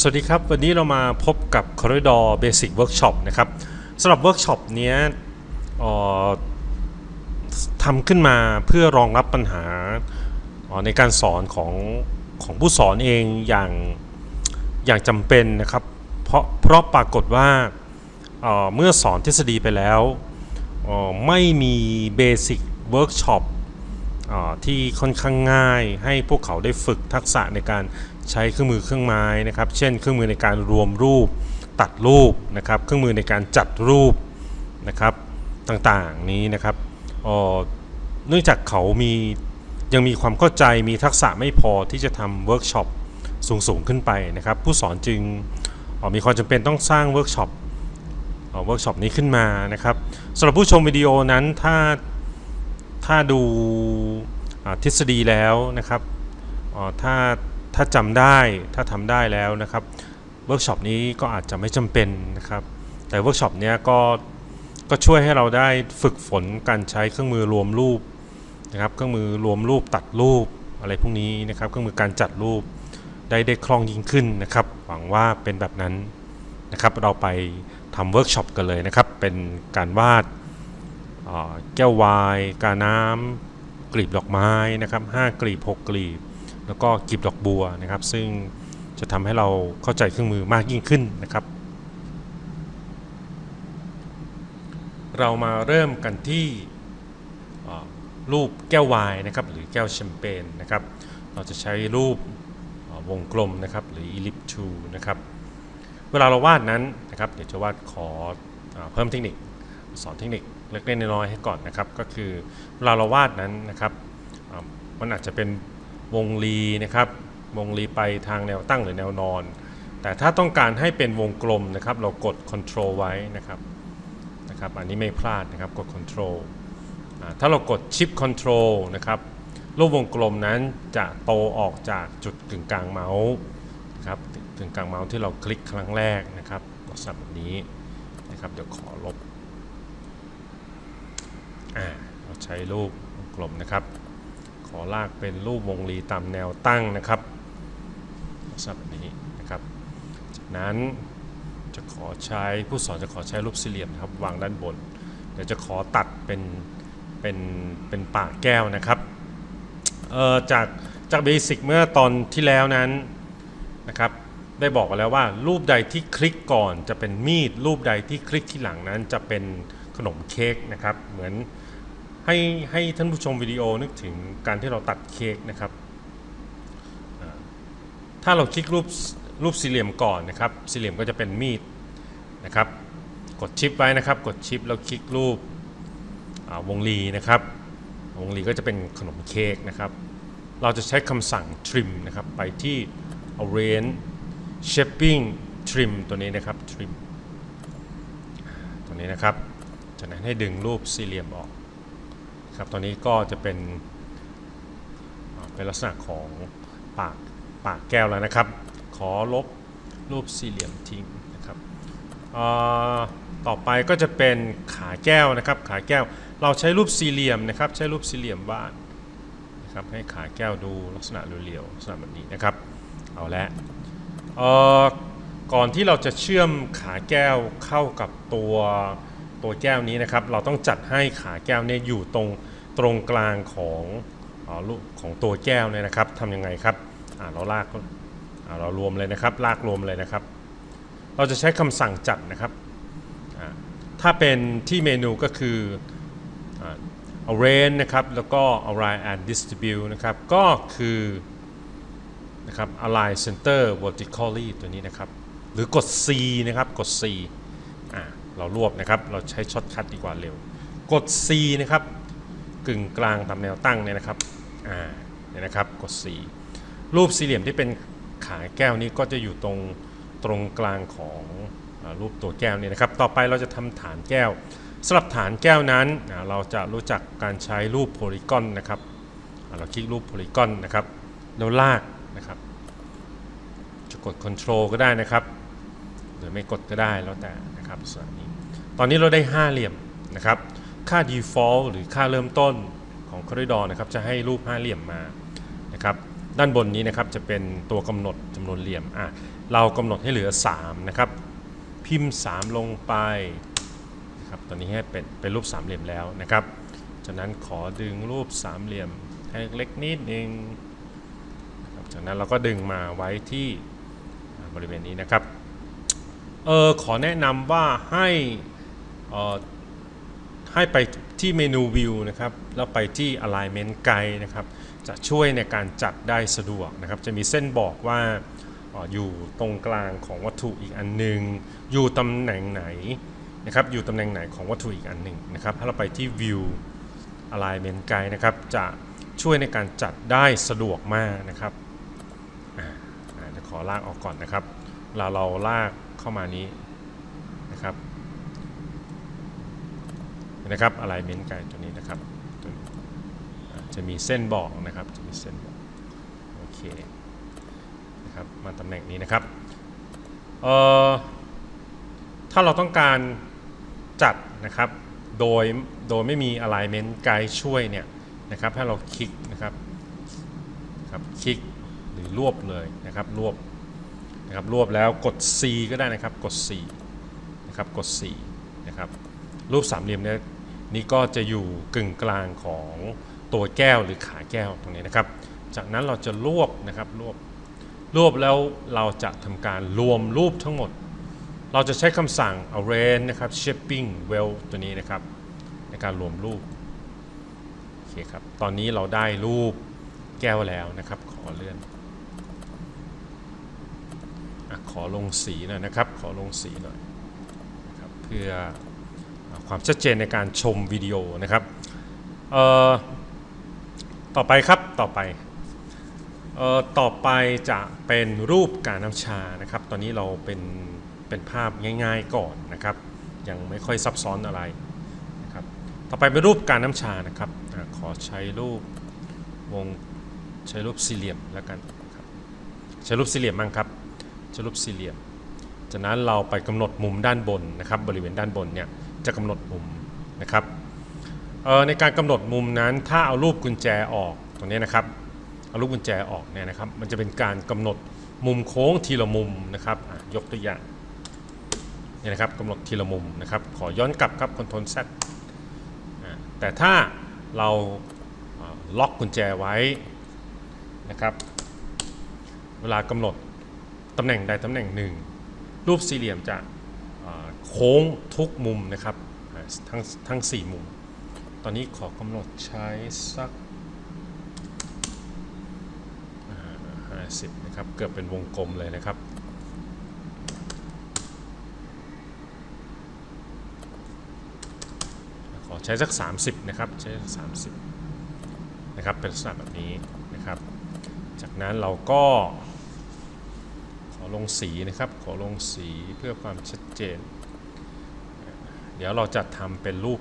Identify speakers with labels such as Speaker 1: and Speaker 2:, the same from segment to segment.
Speaker 1: สวัสดีครับ วันนี้เรามาพบกับ Corridor Basic Workshop นะครับสำหรับเวิร์กช็อปนี้ทำขึ้นมาเพื่อรองรับปัญหาในการสอนของของผู้สอนเองอย่างอย่างจำเป็นนะครับ เพราะเพราะปรากฏว่าเมื่อสอนทฤษฎีไปแล้ว ไม่มีเบสิกเวิร์กช็อปที่ค่อนข้างง่ายให้พวกเขาได้ฝึกทักษะในการ ใช้เครื่องมือเครื่องไม้นะครับ เช่น เครื่องมือในการรวมรูป ตัดรูปนะครับ เครื่องมือในการจัดรูปนะครับต่างๆนี้นะครับเนื่องจากเขามียังมีความเข้าใจมีทักษะไม่พอที่จะทำเวิร์กช็อปสูงๆขึ้นไปนะครับ ผู้สอนจึงออมีความจำเป็นต้องสร้างเวิร์กช็อปเวิร์กช็อปนี้ขึ้นมานะครับสำหรับผู้ชมวิดีโอนั้นถ้าถ้าดูทฤษฎีแล้วนะครับถ้า ถ้าจำได้ถ้าทำได้แล้วนะครับเวิร์กช็อปนี้ก็อาจจะไม่จำเป็นนะครับ แต่เวิร์กช็อปเนี้ยก็ก็ช่วยให้เราได้ฝึกฝนการใช้เครื่องมือรวมรูปนะครับ เครื่องมือรวมรูปตัดรูปอะไรพวกนี้นะครับ เครื่องมือการจัดรูปได้ได้คล่องยิ่งขึ้นนะครับ หวังว่าเป็นแบบนั้นนะครับ เราไปทำเวิร์กช็อปกันเลยนะครับ เป็นการวาดแก้ววาย กาน้ำกลีบดอกไม้นะครับ5กลีบ 6 กลีบ แล้วก็กลีบดอกบัวนะครับ ซึ่งจะทำให้เราเข้าใจเครื่องมือมากยิ่งขึ้นนะครับ เรามาเริ่มกันที่รูปแก้ววายนะครับหรือแก้วแชมเปญนะครับ เราจะใช้รูปวงกลมนะครับหรือ ellipse tool นะครับเวลาเราวาดนั้นนะครับ เดี๋ยวจะวาดขอเอเพิ่มเทคนิคสอนเทคนิคเล็กๆน้อยๆให้ก่อนนะครับ ก็คือเวลาเราวาดนั้นนะครับมันอาจจะเป็น วงรีนะครับวงรีไปทางแนวตั้งหรือแนวนอน แต่ถ้าต้องการให้เป็นวงกลมนะครับเรากด Control ไว้นะครับนะครับอันนี้ไม่พลาดนะครับกด Control ถ้าเรากด Shift Control นะครับรูปวงกลมนั้นจะโตออกจากจุดกึ่งกลางเมาส์นะครับกึ่งกลางเมาส์ที่เราคลิกครั้งแรกนะครับกษณะแบบนี้นะครับเดี๋ยวขอลบอ่าเราใช้รูปวงกลมนะครับ ขอลากเป็นรูปวงรีตามแนวตั้งนะครับลักษณะแบบนี้นะครับ จากนั้นจะขอใช้ผู้สอนจะขอใช้รูปสี่เหลี่ยมนะครับวางด้านบน เดี๋ยวจะขอตัดเป็นเป็นเป็นปากแก้วนะครับเอ่อจากจากเบสิกเมื่อตอนที่แล้วนั้นนะครับได้บอกกันแล้วว่า รูปใดที่คลิกก่อนจะเป็นมีด รูปใดที่คลิกที่หลังนั้นจะเป็นขนมเค้กนะครับ เหมือน ให้ให้ท่านผู้ชมวิดีโอนึกถึงการที่เราตัดเค้กนะครับ ถ้าเราคลิกรูปรูปสี่เหลี่ยมก่อนนะครับ สี่เหลี่ยมก็จะเป็นมีดนะครับ กดชิปไว้นะครับ กดชิปแล้วคลิกรูปวงรีนะครับ วงรีก็จะเป็นขนมเค้กนะครับ เราจะใช้คำสั่ง trim นะครับ ไปที่ arrange shaping trim ตัวนี้นะครับ trim ตัวนี้นะครับ จากนั้นให้ดึงรูปสี่เหลี่ยมออก ครับตัวนี้ก็จะเป็นเป็นลักษณะของปากปากแก้วแล้วนะครับ ขอลบรูปสี่เหลี่ยมทิ้งนะครับต่อไปก็จะเป็นขาแก้วนะครับขาแก้วเราใช้รูปสี่เหลี่ยมนะครับใช้รูปสี่เหลี่ยมวาดนะครับให้ขาแก้วดูลักษณะเรียวๆลักษณะแบบนี้นะครับเอาละก่อนที่เราจะเชื่อมขาแก้วเข้ากับตัว ตัวแก้วนี้นะครับ เราต้องจัดให้ขาแก้วเนี่ยอยู่ตรงตรงกลางของออของตัวแก้วเนี่ยนะครับทำยังไงครับเราลากเรารวมเลยนะครับ ลากรวมเลยนะครับ เราจะใช้คำสั่งจัดนะครับ ถ้าเป็นที่เมนูก็คืออ่า arrange นะครับ แล้วก็ align and distribute นะครับ ก็คือนะครับ align center vertically ตัวนี้นะครับ หรือกด C นะครับ กด C เรารวบนะครับ เราใช้ช็อตคัทดีกว่าเร็ว กด C นะครับ กึ่งกลางตามแนวตั้งเนี่ยนะครับอ่าเนี่ยนะครับกด C รูปสี่เหลี่ยมที่เป็นขาแก้วนี้ก็จะอยู่ตรงตรงกลางของอรูปตัวแก้วเนี่ยนะครับ ต่อไปเราจะทำฐานแก้วสำหรับฐานแก้วนั้นเราจะรู้จักการใช้รูปโพลีกอนนะครับเราคลิกรูปโพลีกอนนะครับแล้วลากนะครับจะกด Control ก็ได้นะครับ หรือไม่กดก็ได้แล้วแต่นะครับส่วนนี้ ตอนนี้เราได้ 5 เหลี่ยมนะครับ ค่า default หรือค่าเริ่มต้นของ corridor นะครับจะให้รูปห้าเหลี่ยมมานะครับ ด้านบนนี้นะครับจะเป็นตัวกำหนดจำนวนเหลี่ยมอะเรากำหนดให้เหลือ 3 นะครับ พิมพ์ 3 ลงไปนะครับตอนนี้ให้เป็นเป็นรูปสามเหลี่ยมแล้วนะครับ จากนั้นขอดึงรูปสามเหลี่ยมให้เล็กนิดนึงนะครับจากนั้นเราก็ดึงมาไว้ที่บริเวณนี้นะครับ เออขอแนะนำว่าให้ ให้ไปที่เมนูวิวนะครับแล้วไปที่ alignment guide นะครับจะช่วยในการจัดได้สะดวกนะครับ จะมีเส้นบอกว่าออยู่ตรงกลางของวัตถุอีกอันหนึ่งอยู่ตำแหน่งไหนนะครับอยู่ตำแหน่งไหนของวัตถุอีกอันหนึ่งนะครับ ถ้าเราไปที่ view alignment guide นะครับ จะช่วยในการจัดได้สะดวกมากนะครับอ่าอ่าเดี๋ยวขอลากออกก่อนนะครับเราเราลากเข้ามานี้นะครับ นะครับ alignment guide ตัวนี้นะครับตัวนี้จะมีเส้นบอกนะครับจะมีเส้นบอกโอเคนะครับมาตำแหน่งนี้นะครับเอ่อถ้าเราต้องการจัดนะครับโดยโดยไม่มี alignment guide ช่วยเนี่ยนะครับให้เราคลิกนะครับครับคลิกหรือรวบเลยนะครับรวบนะครับรวบแล้วกด C ก็ได้นะครับกด C นะครับกด C นะครับรูปสามเหลี่ยมเนี่ย นี่ก็จะอยู่กึ่งกลางของตัวแก้วหรือขาแก้วตรงนี้นะครับ จากนั้นเราจะรวบนะครับรวบรวบแล้วเราจะทำการรวมรูปทั้งหมด เราจะใช้คำสั่ง arrange นะครับ shaping well ตัวนี้นะครับ ในการรวมรูปโอเคครับตอนนี้เราได้รูปแก้วแล้วนะครับ ขอเลื่อนอขอลงสีหน่อยนะครับ ขอลงสีหน่อยนะครับเพื่อ ความชัดเจนในการชมวิดีโอนะครับต่อไปครับต่อไปออต่อไปจะเป็นรูปการน้ำชานะครับ ตอนนี้เราเป็นเป็นภาพง่าย ๆก่อนนะครับ ยังไม่ค่อยซับซ้อนอะไรนะครับ ต่อไปเป็นรูปการน้ำชานะครับอขอใช้รูปวงใช้รูปสี่เหลี่ยมแล้วกันครับใช้รูปสี่เหลี่ยมบ้งครับใช้รูปสี่เหลี่ยม จากนั้นเราไปกำหนดมุมด้านบนนะครับ บริเวณด้านบนเนี่ย จะกำหนดมุมนะครับในการกำหนดมุมนั้น ถ้าเอารูปกุญแจออกตรงนี้นะครับเอารูปกุญแจออกเนี่ยนะครับ มันจะเป็นการกำหนดมุมโค้งทีละมุมนะครับยกตัวอย่างเนี่ยนะครับกำหนดทีละมุมนะครับ ขอย้อนกลับครับคอนโทรล Z แต่ถ้าเราล็อกกุญแจไว้นะครับ เวลากำหนดตำแหน่งใดตำแหน่งหนึ่ง รูปสี่เหลี่ยมจะ โค้งทุกมุมนะครับทั้งทั้งสี่มุม ตอนนี้ขอกำหนดใช้สักห้าสิบนะครับ เกือบเป็นวงกลมเลยนะครับ ขอใช้สัก 30 นะครับ ใช้สัก30 นะครับ เป็นลักษณะแบบนี้นะครับ จากนั้นเราก็ ขอลงสีนะครับ ขอลงสีเพื่อความชัดเจน เดี๋ยวเราจะทำเป็นรูป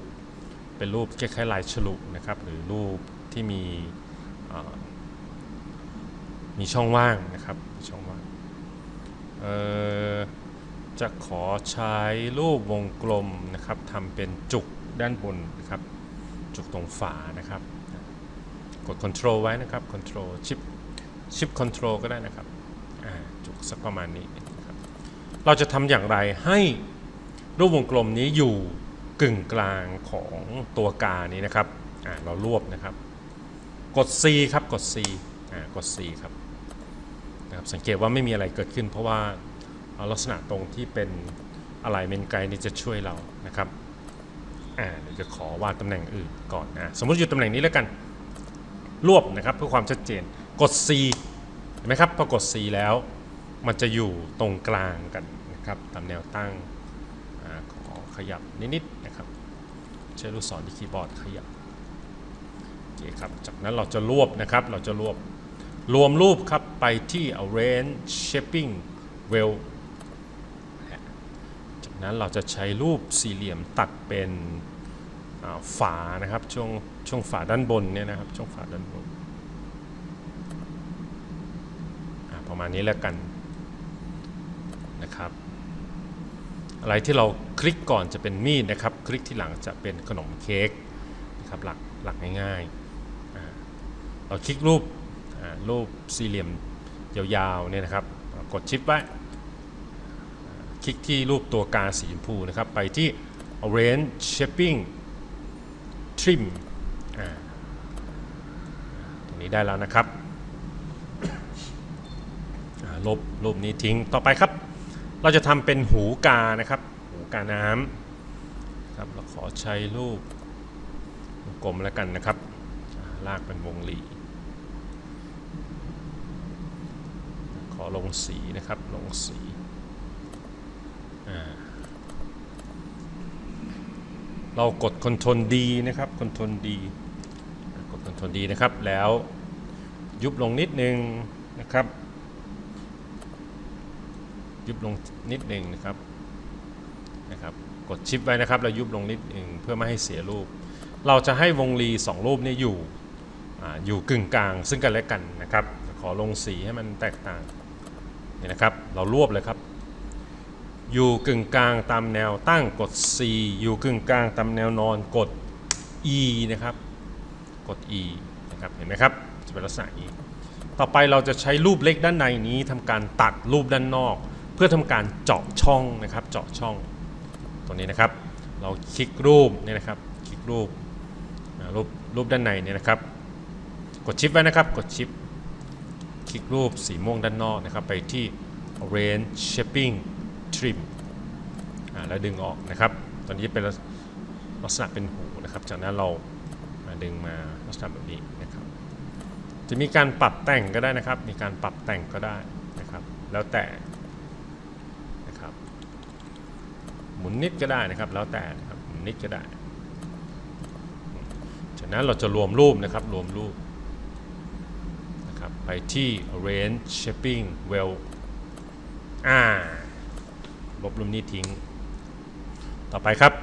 Speaker 1: เป็นรูปคล้ายๆลายฉลุนะครับหรือรูปที่มีมีช่องว่างนะครับช่องว่างจะขอใช้รูปวงกลมนะครับทำเป็นจุกด้านบนนะครับจุกตรงฝานะครับ กด Control ไว้นะครับ Control ชิปชิป Control ก็ได้นะครับจุกสักประมาณนี้นะครับเราจะทำอย่างไรให้ รูปวงกลมนี้อยู่กึ่งกลางของตัวกานี้นะครับเรารวบนะครับ กด C ครับกด C กด C ครับนะครับสังเกตว่าไม่มีอะไรเกิดขึ้น เพราะว่าลักษณะตรงที่เป็นอะไรเมนไกนี่จะช่วยเรานะครับอ่าเดี๋ยวจะขอวาดตำแหน่งอื่นก่อนนะสมมติอยู่ตำแหน่งนี้แล้วกัน รวบนะครับเพื่อความชัดเจนกด C เห็นไหมครับพอกด C แล้ว มันจะอยู่ตรงกลางกันนะครับตามแนวตั้ง ขยับนิดๆนะครับใช้ลูกศรที่คีย์บอร์ดขยับโอเคครับจากนั้นเราจะรวบนะครับเราจะรวบรวมรูปครับไปที่ arrange shaping well จากนั้นเราจะใช้รูปสี่เหลี่ยมตัดเป็นฝานะครับช่วงช่วงฝาด้านบนเนี่ยนะครับช่วงฝาด้านบนประมาณนี้แล้วกันนะครับ อะไรที่เราคลิกก่อนจะเป็นมีดนะครับ คลิกที่หลังจะเป็นขนมเค้กนะครับหลักหลักง่ายๆเราคลิกรูปรูปสี่เหลี่ยมยาวๆเนี่ยนะครับกดชิปไว้คลิกที่รูปตัวกาสีชมพูนะครับ ไปที่ Arrange Shaping Trim ตรงนี้ได้แล้วนะครับลบรูปนี้ทิ้งต่อไปครับ เราจะทำเป็นหูกานะครับ หูกาน้ำครับเราขอใช้รูปกลมแล้วกันนะครับลากเป็นวงรีขอลงสีนะครับลงสีเรากด Ctrl D นะครับ Ctrl D กด Ctrl D นะครับ แล้วยุบลงนิดนึงนะครับ ยุบลงนิดหนึ่งนะครับนะครับ กดชิปไว้นะครับ แล้วยุบลงนิดหนึ่งเพื่อไม่ให้เสียรูป เราจะให้วงรีสองรูปนี้อยู่ออยู่กึ่งกลางซึ่งกันและกันนะครับ ขอลงสีให้มันแตกต่างนี่นะครับ เรารวบเลยครับ อยู่กึ่งกลางตามแนวตั้งกด C อยู่กึ่งกลางตามแนวนอนกด E นะครับ กด E นะครับ เห็นไหมครับ จะเป็นลักษณะนี้ ต่อไปเราจะใช้รูปเล็กด้านในนี้ทำการตัดรูปด้านนอก เพื่อทำการเจาะช่องนะครับ เจาะช่องตัวนี้นะครับ เราคลิกรูปนี่นะครับ คลิกรูปรูปรูปด้านในเนี่ยนะครับ กดชิปไว้นะครับ กดชิปคลิกรูปสีม่วงด้านนอกนะครับ ไปที่ range Shaping Trim แล้วดึงออกนะครับ ตอนนี้เป็นลักษณะเป็นหูนะครับ จากนั้นเรามาดึงมาลักษณะแบบนี้นะครับ จะมีการปรับแต่งก็ได้นะครับ มีการปรับแต่งก็ได้นะครับ แล้วแต่นะครับ หมุนนิดก็ได้นะครับ แล้วแต่นะครับหมุนนิดก็ได้ จากนั้นเราจะรวมรูปนะครับ รวมรูปนะครับ ไปที่ Arrange Shaping Well อ่า ลบรูปนี้ทิ้ง ต่อไปครับ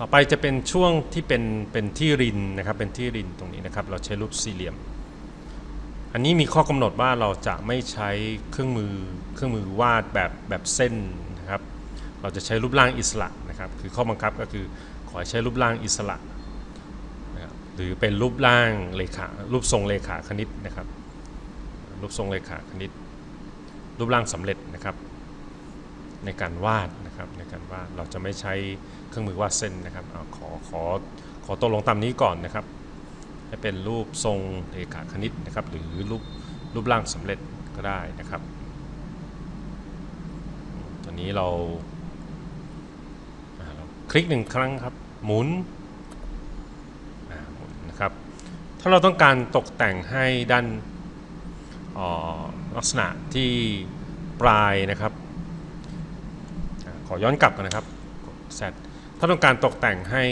Speaker 1: ต่อไปจะเป็นช่วงที่เป็น เป็นที่รินนะครับ เป็นที่รินตรงนี้นะครับ เราใช้รูปสี่เหลี่ยม อันนี้มีข้อกำหนดว่าเราจะไม่ใช้เครื่องมือ เครื่องมือวาดแบบ แบบเส้น เราจะใช้รูปร่างอิสระนะครับ คือข้อบังคับก็คือขอใช้รูปร่างอิสระนะครับหรือเป็นรูปร่างเลขารูปทรงเลขาคณิตนะครับ รูปทรงเลขาคณิต รูปร่างสำเร็จนะครับ ในการวาดนะครับในการวาดเราจะไม่ใช้เครื่องมือวาดเส้นนะครับอขอขอขอตกลงตามนี้ก่อนนะครับให้เป็นรูปทรงเอกาคณิตนะครับ หรือรูปรูปร่างสำเร็จก็ได้นะครับตอนนี้เรา ลิกหนึ่งครั้งครับ หมุนนะครับ ถ้าเราต้องการตกแต่งให้ด้านออลักษณะที่ปลายนะครับ ขอย้อนกลับกันนะครับกดถ้าต้องการตกแต่งให้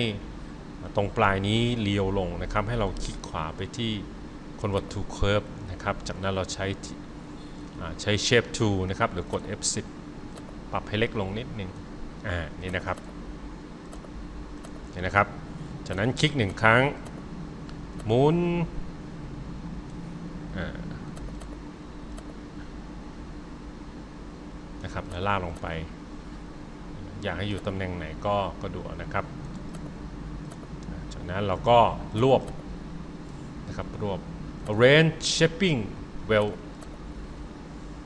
Speaker 1: ตรงปลายนี้เลียวลงนะครับ ให้เราคลิกขวาไปที่ convert to curve นะครับ จากนั้นเราใช้ใช้ shape tool นะครับ หรือกด F10 ปรับให้เล็กลงนิดนึงอ่านี่นะครับ นี่นะครับ จากนั้นคลิกหนึ่งครั้งหมุนนะครับแล้วลากลงไป อยากให้อยู่ตำแหน่งไหนก็ก็ดูนะครับ จากนั้นเราก็รวบนะครับรวบ arrange shaping well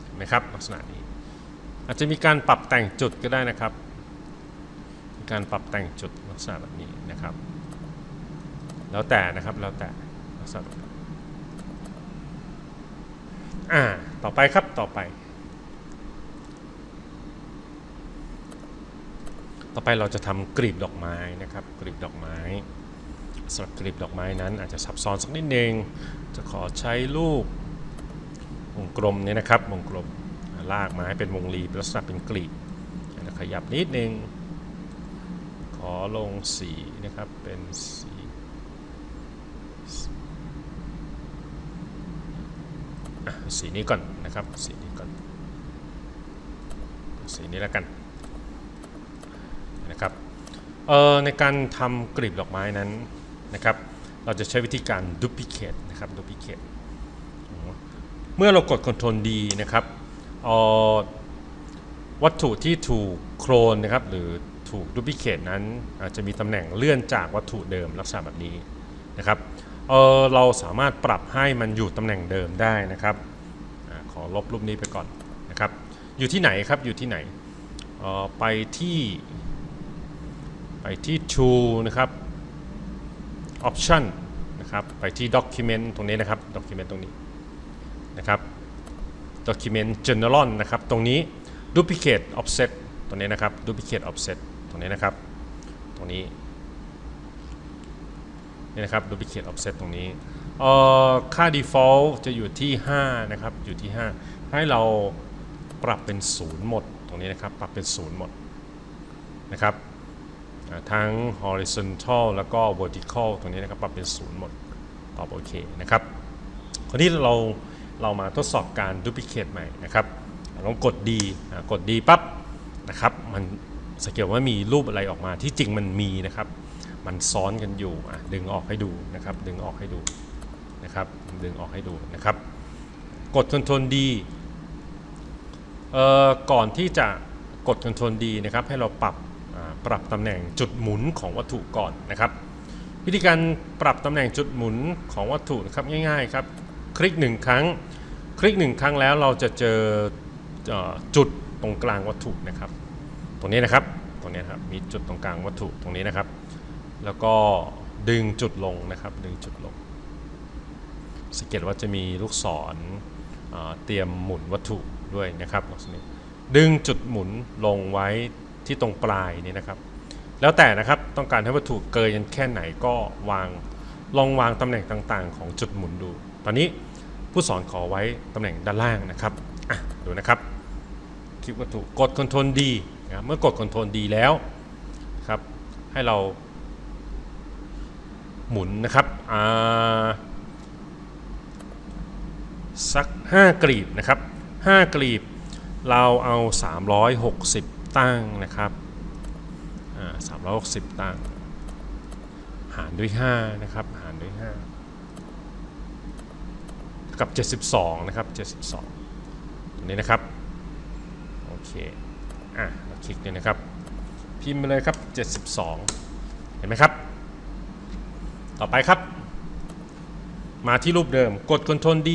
Speaker 1: เห็นไหมครับลักษณะนี้ อาจจะมีการปรับแต่งจุดก็ได้นะครับ การปรับแต่งจุดลักษณะแบบนี้นะครับ แล้วแต่นะครับแล้วแต่ลักษณะแบบนี้อ่าต่อไปครับต่อไป ต่อไปเราจะทำกลีบดอกไม้นะครับกลีบดอกไม้สำหรับกลีบดอกไม้นั้นอาจจะซับซ้อนสักนิดนึง จะขอใช้รูปวงกลมเนี่ยนะครับวงกลมลากไม้เป็นวงรีลักษณะเป็นกลีบขยับนิดนึง ขอลงสีนะครับเป็นสีสีนี้ก่อนนะครับ สีนี้ก่อน สีนี้แล้วกันนะครับเอ่อในการทำกลีบดอกไม้นั้นนะครับ เราจะใช้วิธีการ duplicate นะครับ duplicate เมื่อเรากด Ctrl D นะครับออวัตถุที่ถูกโคลนนะครับหรือ ถูก duplicate นั้นอาจจะมีตำแหน่งเลื่อนจากวัตถุเดิมลักษณะแบบนี้นะครับเออเราสามารถปรับให้มันอยู่ตำแหน่งเดิมได้นะครับอขอลบรูปนี้ไปก่อนนะครับ อยู่ที่ไหนครับอยู่ที่ไหนออไปที่ไปที่ tool นะครับ option นะครับไปที่ document ตรงนี้นะครับ document ตรงนี้นะครับ document general นะครับ ตรงนี้ duplicate offset ตรงนี้นะครับ duplicate offset ต รงนี้นะครับ ตรงนี้นี่นะครับ duplicate offset ตรงนี้เอ่อค่า default จะอยู่ที่ 5 นะครับ อยู่ที่ 5 ให้เราปรับเป็น 0 หมด ตรงนี้นะครับ ปรับเป็น 0 หมดนะครับ ทั้ง horizontal แล้วก็ vertical ตรงนี้นะครับ ปรับเป็น 0 หมด ตอบโอเคนะครับ คราวนี้เราเรามาทดสอบการ duplicate ใหม่นะครับลองกดดีกดดีปั๊บนะครับ มัน สังเกตว่ามีรูปอะไรออกมาที่จริงมันมีนะครับ มันซ้อนกันอยู่อะดึงออกให้ดูนะครับ ดึงออกให้ดูนะครับ ดึงออกให้ดูนะครับ กด Ctrl D เอ่อก่อนที่จะกด Ctrl D นะครับ ให้เราปรับปรับตำแหน่งจุดหมุนของวัตถุก่อนนะครับ วิธีการปรับตำแหน่งจุดหมุนของวัตถุนะครับง่ายๆครับ คลิกหนึ่งครั้ง คลิกหนึ่งครั้งแล้วเราจะเจอจุดตรงกลางวัตถุนะครับ ตรงนี้นะครับ ตรงนี้ครับ มีจุดตรงกลางวัตถุตรงนี้นะครับ แล้วก็ดึงจุดลงนะครับ ดึงจุดลง สังเกตว่าจะมีลูกศรเอ่อเตรียมหมุนวัตถุด้วยนะครับลักษณะดึงจุดหมุนลงไว้ที่ตรงปลายนี่นะครับ แล้วแต่นะครับต้องการให้วัตถุเกยกันแค่ไหนก็วางลองวางตำแหน่งต่างๆ ของจุดหมุนดู ตอนนี้ผู้สอนขอไว้ตำแหน่งด้านล่างนะครับดูนะครับ คลิกวัตถุกด Ctrl D นะเมื่อกด Ctrl D แล้วครับให้เราหมุนนะครับสัก 5กลีบนะครับ 5กลีบเราเอา 360 ตั้งนะครับอ่า360 ตั้ง หารด้วย 5 นะครับ หารด้วย 5 กับ 72 นะครับ 72 ตรงนี้นะครับ โอเค อะ คลิกเลยนะครับ พิมพ์ไปเลยครับ 72 เห็นไหมครับ ต่อไปครับ มาที่รูปเดิมกด Ctrl D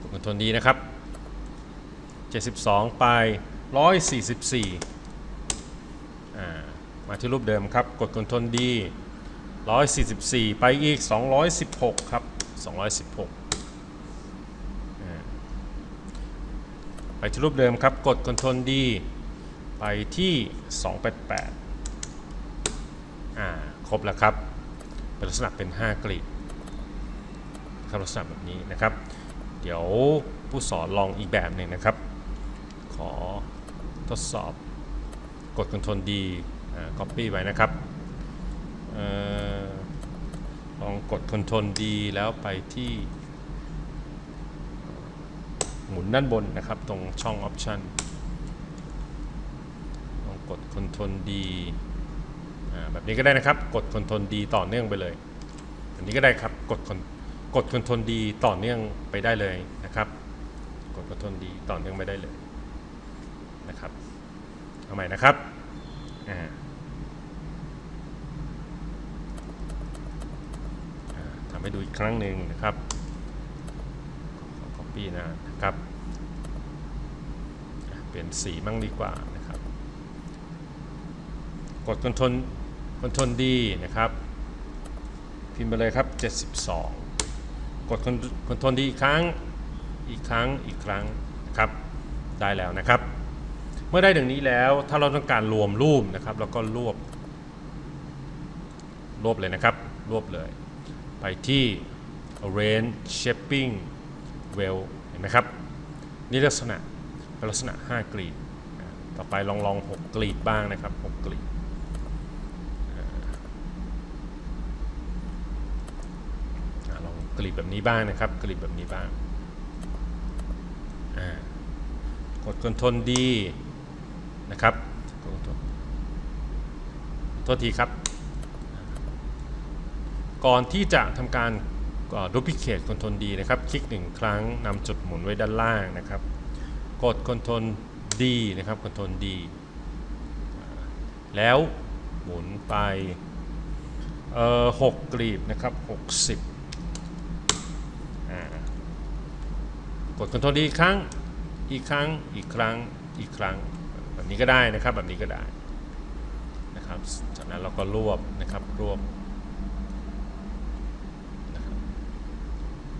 Speaker 1: กด Ctrl D นะครับ 72 ไป 144อ่ามาที่รูปเดิมครับ กด Ctrl D 144 ไปอีก 216 ครับ 216อ่าไป ที่รูปเดิมครับ กด Ctrl D ไปที่ 288 อ่า ครบแล้วครับ เป็นลักษณะเป็น 5 กลีบครับลักษณะแบบนี้นะครับ เดี๋ยวผู้สอนลองอีกแบบหนึ่งนะครับ ขอทดสอบ กด Ctrl D อ่า copy ไว้นะครับออลองกด Ctrl D แล้วไปที่ หมุนด้านบนนะครับ ตรงช่อง Option ลองกด Ctrl D อ่าแบบนี้ก็ได้นะครับ กด Ctrl D ต่อเนื่องไปเลยแบบนี้ก็ได้ครับ กด Ctrl กด Ctrl D ต่อเนื่องไปได้เลยนะครับ กด Ctrl D ต่อเนื่องไปได้เลยนะครับเอาใหม่นะครับอ่าทำให้ดูอีกครั้งหนึ่งนะครับ copy นะครับ ปลี่ยนสีมั่งดีกว่านะครับ กด Ctrl Ctrl D นดีนะครับ พิมพ์ไปเลยครับ 72 กด Ctrl D อีกครั้งอีกครั้งอีกครั้งนะครับได้แล้วนะครับ เมื่อได้ดังนี้แล้วถ้าเราต้องการรวมรูปนะครับแล้วก็รวบรวบเลยนะครับรวบเลย ไปที่ Arrange Shaping Well เห็นไหมครับ นี่ลักษณะ เป็นลักษณะ 5 กลีบ ต่อไปลองลอง6กลีบบ้างนะครับ 6 กลีบลองกลีบแบบนี้บ้างนะครับ กลีบแบบนี้บ้างอ่ากด Ctrl D นะครับโทษทีครับ ก่อนที่จะทำการดูพิเคท Ctrl D นะครับ คลิกหนึ่งครั้งนำจุดหมุนไว้ด้านล่างนะครับ กด Ctrl D นะครับ Ctrl D อ่าแล้วหมุนไปเอ่อหกกลีบนะครับหกสิบอ่ากด Ctrl D อีกครั้งอีกครั้งอีกครั้งอีกครั้งแบบนี้ก็ได้นะครับแบบนี้ก็ได้นะครับจากนั้นเราก็รวบนะครับรวบ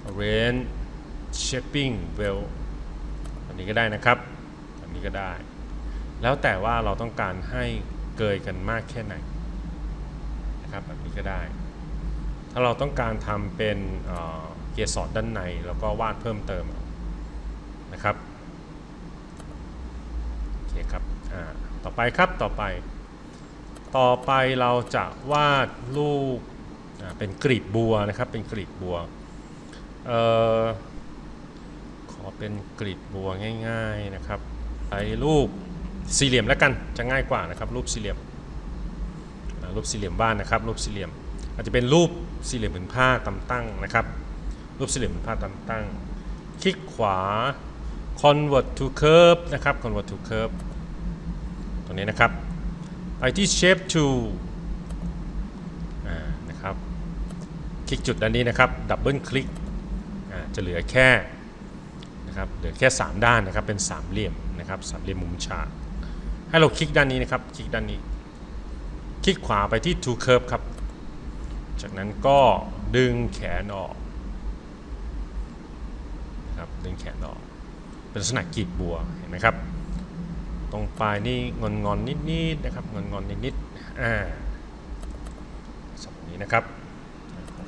Speaker 1: arrange shaping well แบบนี้ก็ได้นะครับแบบนี้ก็ได้ แล้วแต่ว่าเราต้องการให้เกยกันมากแค่ไหนนะครับแบบนี้ก็ได้ ถ้าเราต้องการทำเป็นเอ่อเกสรด้านในแล้วก็วาดเพิ่มเติมนะครับโอเคครับต่อไปครับต่อไป ต่อไปเราจะวาดรูปเป็นกลีบบัวนะครับเป็นกลีบบัวเอ่อขอเป็นกลีบบัวง่าย ๆนะครับใช้รูปสี่เหลี่ยมแล้วกันจะง่ายกว่านะครับ รูปสี่เหลี่ยมรูปสี่เหลี่ยมบ้านนะครับ รูปสี่เหลี่ยม อาจจะเป็นรูปสี่เหลี่ยมผืนผ้าตำตั้งนะครับ รูปสี่เหลี่ยมผืนผ้าตำตั้ง คลิกขวา convert to curve นะครับ convert to curve ตรงนี้นะครับ ไปที่ shape to นะครับ คลิกจุดด้านนี้นะครับ ดับเบิลคลิกจะเหลือแค่ นะครับเหลือแค่ 3 ด้านนะครับเป็นสามเหลี่ยมนะครับสามเหลี่ยมมุมฉากให้เราคลิกด้านนี้นะครับคลิกด้านนี้ คลิกขวาไปที่ to curve ครับ จากนั้นก็ดึงแขนออกนะครับดึงแขนออก เป็นลักษณะกีบบัวเห็นไหมครับ ตรงปลายนี่งอนงอนนิดๆนะครับงอนงอนนิดๆอ่าสับนี้นะครับ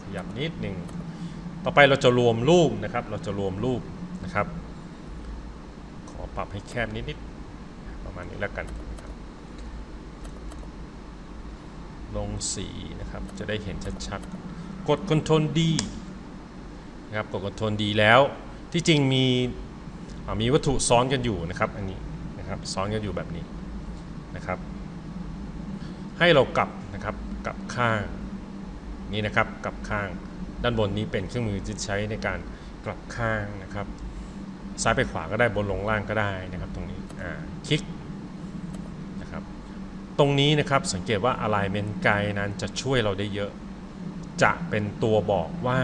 Speaker 1: ขยับนิดหนึ่งต่อไปเราจะรวมรูปนะครับ เราจะรวมรูป นะครับ ขอปรับให้แคบนิดๆประมาณนี้แล้วกันลงสีนะครับ จะได้เห็นชัดๆ กด Ctrl D นะครับ กด Ctrl D แล้ว ที่จริงมีมีวัตถุซ้อนกันอยู่นะครับ อันนี้นะครับ ซ้อนกันอยู่แบบนี้นะครับ ให้เรากลับนะครับ กลับข้างนี่นะครับ กลับข้าง ด้านบนนี้เป็นเครื่องมือที่ใช้ในการกลับข้างนะครับ ซ้ายไปขวาก็ได้บนลงล่างก็ได้นะครับตรงนี้คลิกนะครับตรงนี้นะครับสังเกตว่า alignment guide นั้นจะช่วยเราได้เยอะ จะเป็นตัวบอกว่า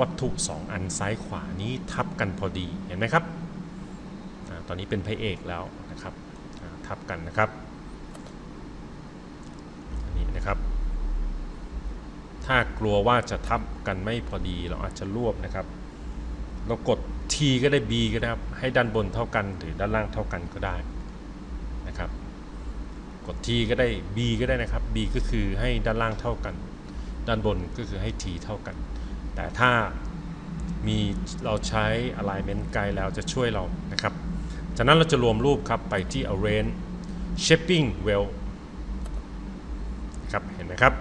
Speaker 1: วัตถุ 2 อันซ้ายขวานี้ทับกันพอดีเห็นไหมครับอตอนนี้เป็นพระเอกแล้วนะครับทับกันนะครับอันนี้นะครับถ้ากลัวว่าจะทับกันไม่พอดีเราอาจจะรวบนะครับ เรากด T ก็ได้ B ก็ได้ครับ ให้ด้านบนเท่ากันหรือด้านล่างเท่ากันก็ได้นะครับ กด T ก็ได้ B ก็ได้นะครับ B ก็คือให้ด้านล่างเท่ากัน ด้านบนก็คือให้ T เท่ากัน แต่ถ้ามีเราใช้ alignment guide แล้วจะช่วยเรานะครับ จากนั้นเราจะรวมรูปครับไปที่ arrange shaping well นะครับ เห็นไหมครับ